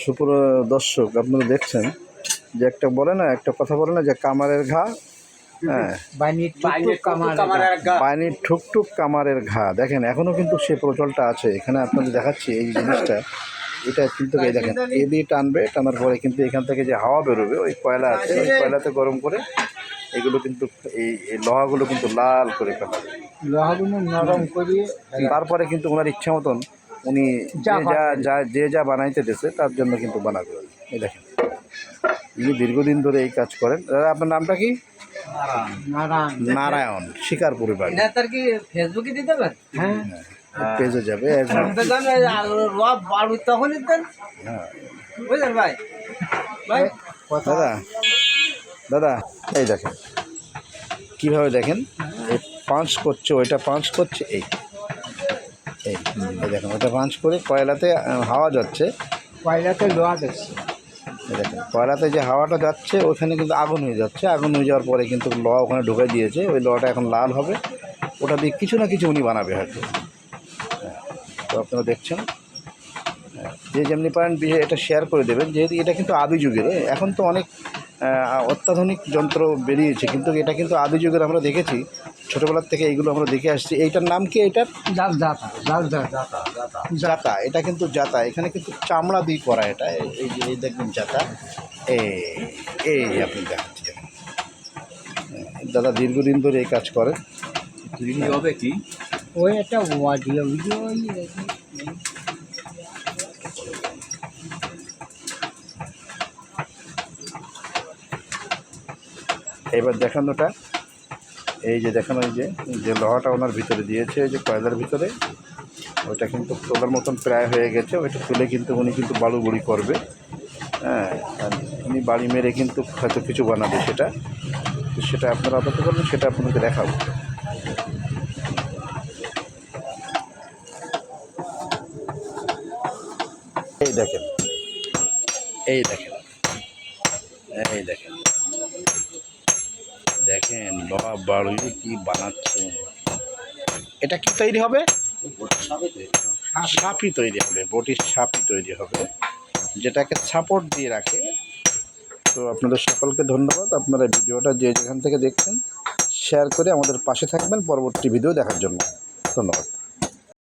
সুপুর দর্শক আপনারা দেখছেন যে একটা বলে না একটা কথা বলে না যে কামারের ঘা হ্যাঁ। পানির ঠুকঠুক কামারের ঘা। দেখেন এখনও কিন্তু সে প্রচলটা আছে। এখানে আপনাদের দেখাচ্ছি এই জিনিসটা। এটা কিন্তু এই দেখেন এ দিয়ে টানবে টানার পরে কিন্তু এখান থেকে যে হাওয়া বেরোবে ওই কয়লা আছে ওই কয়লাতে গরম করে এগুলো কিন্তু এই এই লোহাগুলো কিন্তু লাল করে ফেলা লোহাগুলো নরম করিয়ে তারপরে কিন্তু ওনার ইচ্ছা মতন উনি যা যে যা যা বানাইতে দিয়েছে তার জন্য কিন্তু বানাবে এই দেখেন। উনি দীর্ঘদিন ধরে এই কাজ করেন। দাদা আপনার নামটা কি? নারায়ণ। নারায়ণ। শিকারপুরে বাড়ি। কি ফেসবুকে দিতে হ্যাঁ পেজে যাবে। হ্যাঁ বুঝলেন ভাই? ভাই? দাদা দাদা এই দেখেন। কীভাবে দেখেন? পাঞ্চ করছে ওইটা পাঁচ করছে এই। এই দেখেন ওটা পাঞ্চ করে কয়লাতে হাওয়া যাচ্ছে। কয়লাতে লোহা এই দেখেন কয়লাতে যে হাওয়াটা যাচ্ছে ওখানে কিন্তু আগুন হয়ে যাচ্ছে। আগুন হয়ে যাওয়ার পরে কিন্তু লোহা ওখানে ঢুকে দিয়েছে। ওই লোহাটা এখন লাল হবে। ওটা দিয়ে কিছু না কিছু উনি বানাবে হয়তো। হ্যাঁ, তো আপনারা দেখছেন। হ্যাঁ, যে যেমনি পারেন এটা শেয়ার করে দেবেন। যেহেতু এটা কিন্তু আদি যুগের এখন তো অনেক অত্যাধুনিক যন্ত্র বেরিয়েছে কিন্তু এটা কিন্তু আদি যুগের আমরা দেখেছি। ছোটোবেলার থেকে এইগুলো আমরা দেখে আসছি। এইটার নাম কি এইটার জাল জাতা এটা কিন্তু জাতা। এখানে কিন্তু চামড়া দিয়ে করা এটা। এই- এই যে এই দেখবেন জাতা। এই এই আপনি দেখাচ্ছি। দেখেন। দাদা দীর্ঘদিন ধরে এই কাজ করেন। হবে কি? ওই একটা ভিডিও এবার দেখানোটা। এই যে দেখানো এই যে যে লোহাটা ওনার ভিতরে দিয়েছে, এই যে কয়লার ভিতরে ওইটা কিন্তু তোলার মতন প্রায় হয়ে গেছে। ওইটা তুলে কিন্তু উনি কিন্তু বালু গুঁড়ি করবে। হ্যাঁ উনি বাড়ি মেরে কিন্তু হয়তো কিছু বানাবে সেটা। সেটা আপনারা অপেক্ষা করবেন, সেটা আপনাকে দেখাবো। এই দেখেন। এই দেখেন। এই দেখেন। দেখেন বাবা বাড়ি কি বানাচ্ছে? এটা কি তৈরি হবে? সাপই তৈরি হবে। বটির সাপই তৈরি হবে যেটাকে সাপোর্ট দিয়ে রাখে। তো আপনাদের সকলকে ধন্যবাদ। আপনারা ভিডিওটা যে যেখান থেকে দেখছেন শেয়ার করে আমাদের পাশে থাকবেন। পরবর্তী ভিডিও দেখার জন্য। ধন্যবাদ।